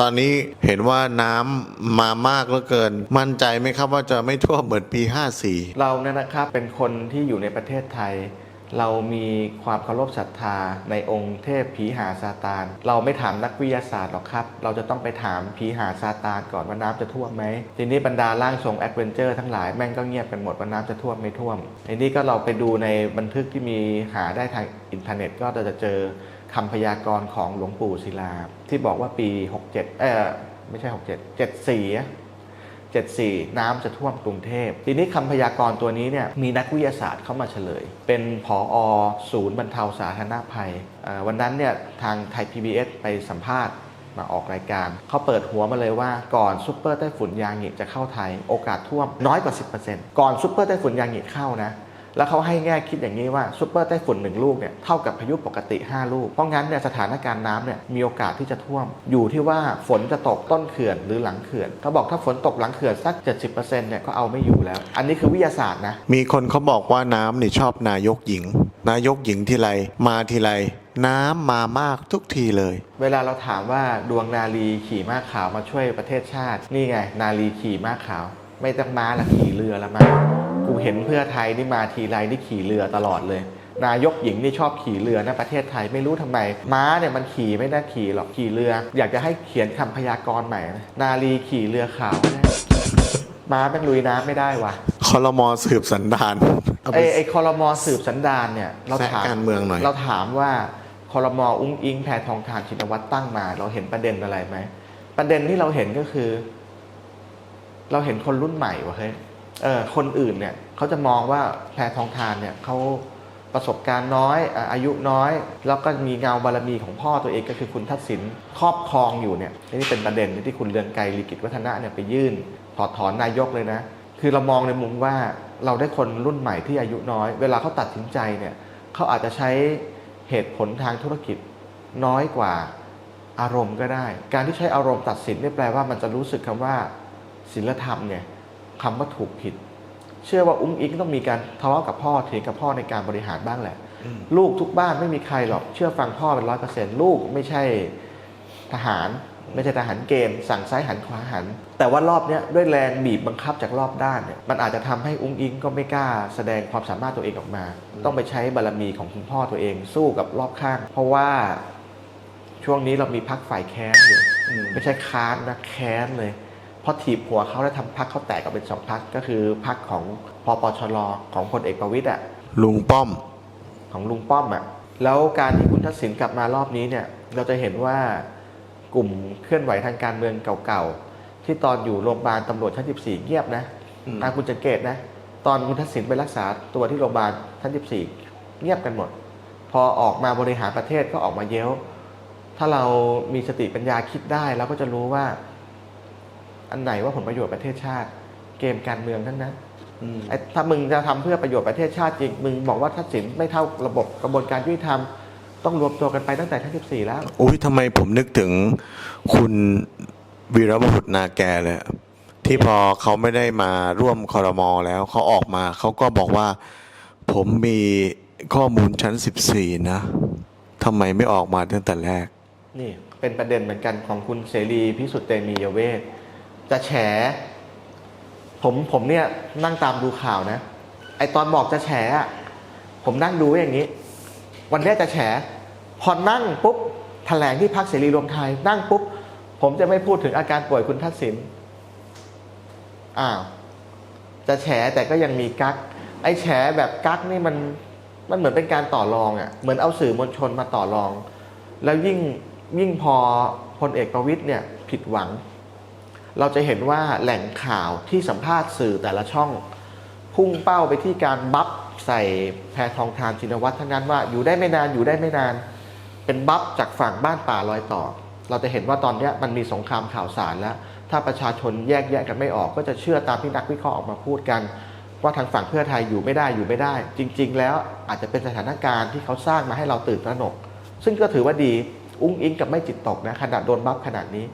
ตอนนี้เห็นว่าน้ำมามากเหลือเกิน มั่นใจไหมครับว่าจะไม่ท่วมเหมือนปี 54 เราเนี่ยนะครับเป็นคนที่อยู่ในประเทศไทย เรามีความเคารพศรัทธาในองค์เทพผีหาซาตาน เราไม่ถามนักวิทยาศาสตร์หรอกครับ เราจะต้องไปถามผีหาซาตานก่อนว่าน้ำจะท่วมไหมทีนี้บรรดาร่างทรงแอดเวนเจอร์ทั้งหลายแม่งก็เงียบกันหมดว่าน้ำจะท่วมไม่ท่วมทีนี้ก็เราไปดูในบันทึกที่มีหาได้ทางอินเทอร์เน็ตก็จะเจอ คำพยากรณ์ของหลวงปู่ศิลา ที่บอกว่าปี 67 เออไม่ใช่ 67 74 74 น้ำจะท่วมกรุงเทพ ทีนี้คำพยากรณ์ตัวนี้เนี่ยมีนักวิทยาศาสตร์เข้ามาเฉลย เป็นผออศูนย์บรรเทาสาธารณภัยอ่อวันนั้นเนี่ยทางไทย PBS ไปสัมภาษณ์มาออกรายการ เขาเปิดหัวมาเลยว่าก่อนซุปเปอร์ไต้ฝุ่นยางหิจะเข้าไทย โอกาสท่วมน้อยกว่า 10%ก่อนซุปเปอร์ไต้ฝุ่นยางหิเข้านะ แล้วเขาให้แง่คิดอย่างนี้ว่าซุปเปอร์ไต้ฝุ่นหนึ่งลูกเนี่ยเท่ากับพายุปกติ 5 ลูก เพราะงั้นเนี่ยสถานการณ์น้ำเนี่ยมีโอกาสที่จะท่วม อยู่ที่ว่าฝนจะตกต้นเขื่อนหรือหลังเขื่อนเขาบอกถ้าฝนตกหลังเขื่อนสัก 70%เนี่ยก็เอาไม่อยู่แล้ว อันนี้คือวิทยาศาสตร์นะมีคนเขาบอกว่าน้ำนี่ชอบนายกหญิง นายกหญิงทีไรมาทีไรน้ำมามากทุกทีเลย เวลาเราถามว่าดวงนาลีขี่ม้าขาวมาช่วยประเทศชาติ นี่ไง นาลีขี่ม้าขาว ไม่ต้องม้าละขี่เรือละมากู เห็นเพื่อไทยนี่มาทีไรนี่ขี่เรือตลอดเลย นายกหญิงนี่ชอบขี่เรือนะประเทศไทยไม่รู้ทำไม ม้าเนี่ยมันขี่ไม่ได้ขี่หรอกขี่เรือ อยากจะให้เขียนคำพยากรณ์ใหม่นะนาลีขี่เรือขาวนะม้าแม่งลุยน้ำไม่ได้ว่ะคอรมอสืบสันดานเอาไปไอ้ไอ้คอรมอสืบสันดานเนี่ยเราถามแทรกการเมืองหน่อยเราถามว่าคอรมออุ้งอิงแพทองทานชินวัตรตั้งมา เราเห็นประเด็นอะไรไหมประเด็นที่เราเห็นก็คือ เราเห็นคนรุ่นใหม่ว่ะเฮ้ยเออ คนอื่นเนี่ยเขาจะมองว่าแพทองทานเนี่ยเขาประสบการณ์น้อยอายุน้อย แล้วก็มีเงาบารมีของพ่อตัวเองก็คือคุณทักษิณครอบครองอยู่เนี่ยนี่เป็นประเด็นที่คุณเรืองไกรลีกิจวัฒนะเนี่ยไปยื่นถอดถอนนายกเลยนะ คือเรามองในมุมว่าเราได้คนรุ่นใหม่ที่อายุน้อย เวลาเขาตัดสินใจเนี่ยเขาอาจจะใช้เหตุผลทางธุรกิจน้อยกว่าอารมณ์ก็ได้ การที่ใช้อารมณ์ตัดสินนี่แปลว่ามันจะรู้สึกคำว่าศีลธรรมเนี่ย คำว่าถูกผิด เชื่อว่าอุ้งอิงต้องมีการทะเลาะกับพ่อเถียงกับพ่อในการบริหารบ้างแหละ ลูกทุกบ้านไม่มีใครหรอกเชื่อฟังพ่อเป็นร้อยเปอร์เซ็นต์ลูกไม่ใช่ทหาร ไม่ใช่ทหารเกณฑ์สั่งซ้ายหันขวาหัน แต่ว่ารอบเนี้ยด้วยแรงบีบบังคับจากรอบด้านเนี่ยมันอาจจะทำให้อุ้งอิงก็ไม่กล้า แสดงความสามารถตัวเองออกมา ต้องไปใช้บารมีของคุณพ่อตัวเองสู้กับรอบข้าง เพราะว่าช่วงนี้เรามีพักฝ่ายแค้นอยู่ไม่ใช่ค้านนะแค้นเลยเพราะถีบหัวเขาแล้วทำพักเขาแตกออกเป็นสองพักก็คือพักของพปชรของพลเอกประวิตยอะลุงป้อมของลุงป้อมอะแล้วการที่คุณทักษิณกลับมารอบนี้เนี่ยเราจะเห็นว่ากลุ่มเคลื่อนไหวทางการเมืองเก่าๆที่ตอนอยู่โรงพยาบาลตำรวจชั้น 14 เงียบนะอืมอาคุณสังเกตนะตอนคุณทักษิณไปรักษาตัวที่โรงพยาบาลชั้น 14 เงียบกันหมด พอออกมาบริหารประเทศก็ออกมาเย้วถ้าเรามีสติปัญญาคิดได้เราก็จะรู้ว่า อันไหนว่าผลประโยชน์ประเทศชาติ เกมการเมืองทั้งนั้นไอ้ถ้ามึงจะทำเพื่อประโยชน์ประเทศชาติจริง มึงบอกว่าทักษิณไม่เท่าระบบกระบวนการยุติธรรมต้องรวมตัวกันไปตั้งแต่ชั้น14แล้ว อุ้ยทำไมผมนึกถึงคุณวีรบุรุษนาแกเลยอะที่พอเขาไม่ได้มาร่วมคอรมอแล้ว เขาออกมาเขาก็บอกว่า ผมมีข้อมูลชั้น14นะทำไมไม่ออกมาตั้งแต่แรก นี่เป็นประเด็นเหมือนกันของคุณเสรีพิสุทธิ์เตมียเวท จะแฉ ผมผมเนี่ยนั่งตามดูข่าวนะ ไอตอนบอกจะแฉอะผมนั่งดูอย่างนี้ วันเนี้จะแฉ พอนั่งปุ๊บแถลงที่พักเสรีรวมไทย นั่งปุ๊บ ผมจะไม่พูดถึงอาการป่วยคุณทักษิณอ้าวจะแฉแต่ก็ยังมีกักไอแฉแบบกักนี่มันมันเหมือนเป็นการต่อรองอะ่ะเหมือนเอาสื่อมวลชนมาต่อรอง แล้วยิ่งยิ่งพอพลเอกประวิตยเนี่ยผิดหวัง เราจะเห็นว่าแหล่งข่าวที่สัมภาษณ์สื่อแต่ละช่อง พุ่งเป้าไปที่การบัฟใส่แพทองทานชินวัตรทั้งนั้นว่าอยู่ได้ไม่นานอยู่ได้ไม่นาน เป็นบัฟจากฝั่งบ้านป่าลอยต่อ เราจะเห็นว่าตอนนี้มันมีสงครามข่าวสารแล้ว ถ้าประชาชนแยกแยะกันไม่ออก ก็จะเชื่อตามที่นักวิเคราะห์ออกมาพูดกัน ว่าทางฝั่งเพื่อไทยอยู่ไม่ได้อยู่ไม่ได้ จริง ๆ แล้วอาจจะเป็นสถานการณ์ที่เขาสร้างมาให้เราตื่นตระหนก ซึ่งก็ถือว่าดีอุ้งอิงกับไม่จิตตกนะขนาดโดนบัฟขนาดนี้